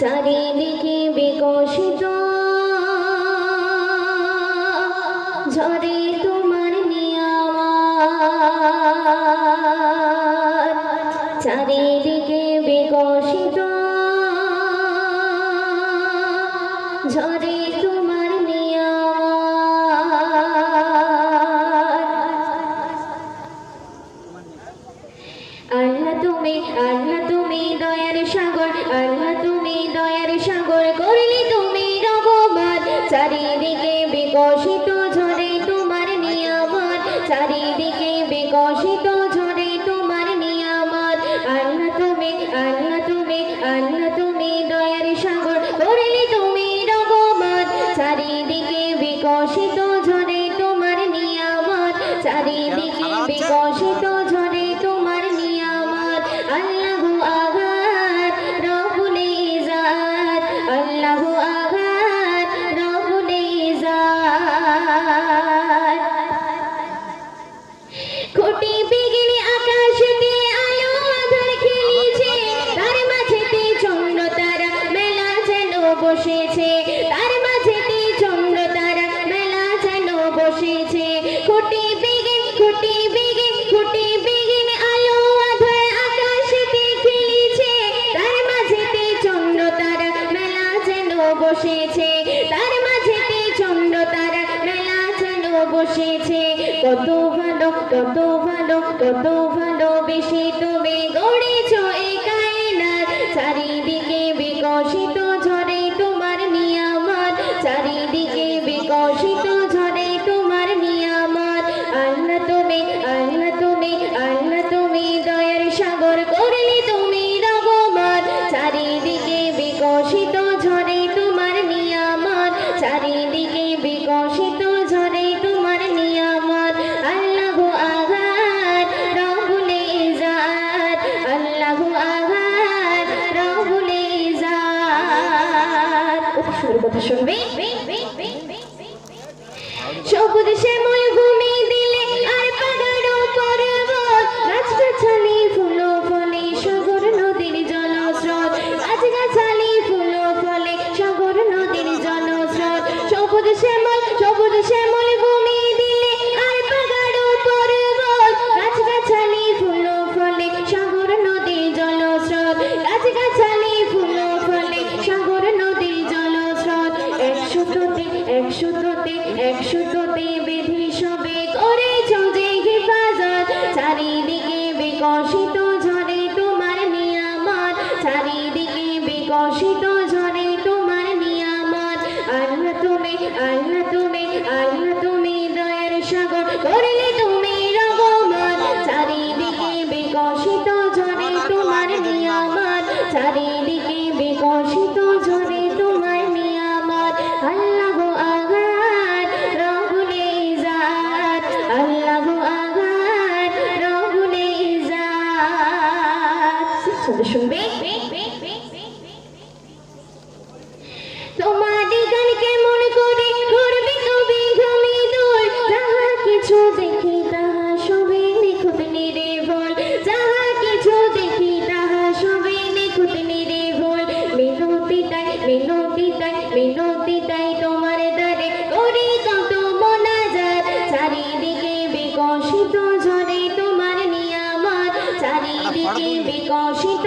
চারিদিকে বিকশিত। ঝরে তোমার নিয়ামা চারিদিকে বিকশিত ঝরে তোমার নিয়ামত। চারিদিকে বিকশিত ঝরে তোমার নিয়ামত। অন্য তুমি আল্লাহ তুমি অন্য তুমি দয়ার সাগর। করলি তুমি রঘুবত চারিদিকে বিকশিত বসেছে। তার মাঝেতে চন্দ্র তারা মেলা যেন বসেছে। কোটি বিঘিন কোটি বিঘিন কোটি বিঘিন আলো আধার আকাশেতে খেলিছে তার মাঝেতে চন্দ্র তারা মেলা যেন বসেছে। তার মাঝেতে চন্দ্র তারা মেলা যেন বসেছে। কত ভালো কত ভালো কত ভালো বেশি তুমি গড়েছ কথা শুনবে? বিধি সবে হেফাজত। চারিদিকে বিকশিত ঝরে তোমার নিয়ামত। চারিদিকে বিকশিত ঝরে ইজাত শুনবে? দোল যাহা কিছু দেখি তাহা সবে নিখুঁত নির্ভুল। যাহা কিছু দেখি তাহা সবে নিখুঁত নির্ভুল। মিনতি তাই মিনতি তাই, মিনতি বিকশিত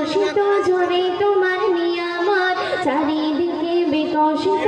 বিকশিত ঝরে তোমার নিয়ামত চারিদিকে বিকশিত